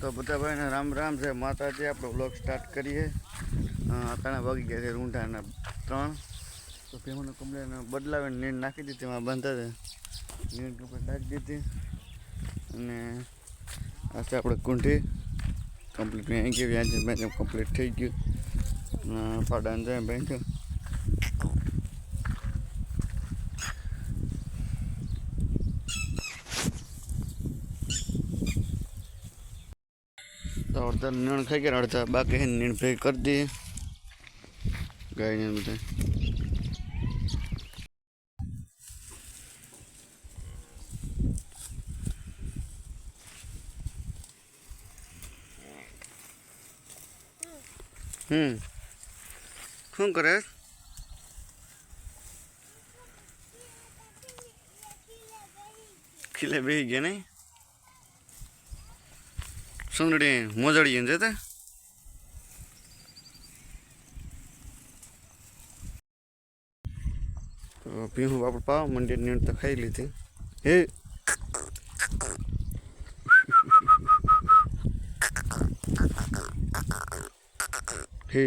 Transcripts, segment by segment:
તો બધા ભાઈને રામ રામ છે માતાજી આપણો બ્લોગ સ્ટાર્ટ કરીએ અત્યારે વાગી ગયા છે રૂંઢાના ત્રણ તો ભીમોને કમળાને બદલાવીને નીંદ નાખી દીધી એમાં બાંધતા હતા નીંદ ઉપર નાખી દીધી અને આ છે આપણે કુંઠી કમ્પ્લીટ અહીં ગયું વ્યાજન બેંચ કમ્પ્લીટ થઈ ગયું પાડા જાય બેંક रड़ता नीण खाई के रड़ता बाकी नीण फे कर दिए गाय बताए हम्म करे खिले बही गया नहीं सुनड़ी मोजड़ी इंजे ते तो पीहु बापड़ पाव मंडी नींद तो खाई ली थी हे हे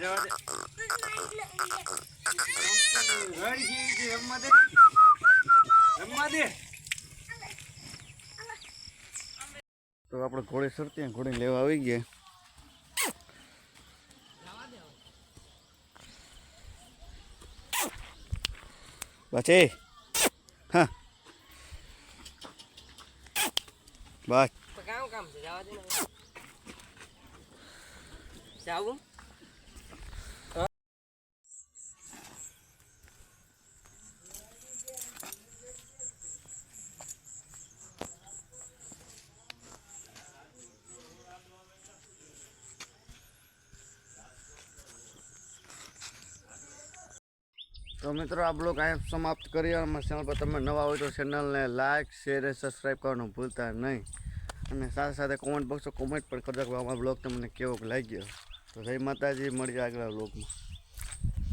તો આપણે ઘોડે સરતી ઘોડે લેવા આવી ગયા બચે હા બસ કામ કામ છે જવા દે જાવું તો મિત્રો આ બ્લોગ અહીંયા સમાપ્ત કરીએ અને અમારી ચેનલ પર તમે નવા હોય તો ચેનલને લાઇક શેર અને સબસ્ક્રાઈબ કરવાનું ભૂલતા નહીં અને સાથે સાથે કોમેન્ટ બોક્સમાં કોમેન્ટ પણ કરજો કે અમારો બ્લોગ તમને કેવો લાગ્યો તો જય માતાજી મળીએ આગળ બ્લોગમાં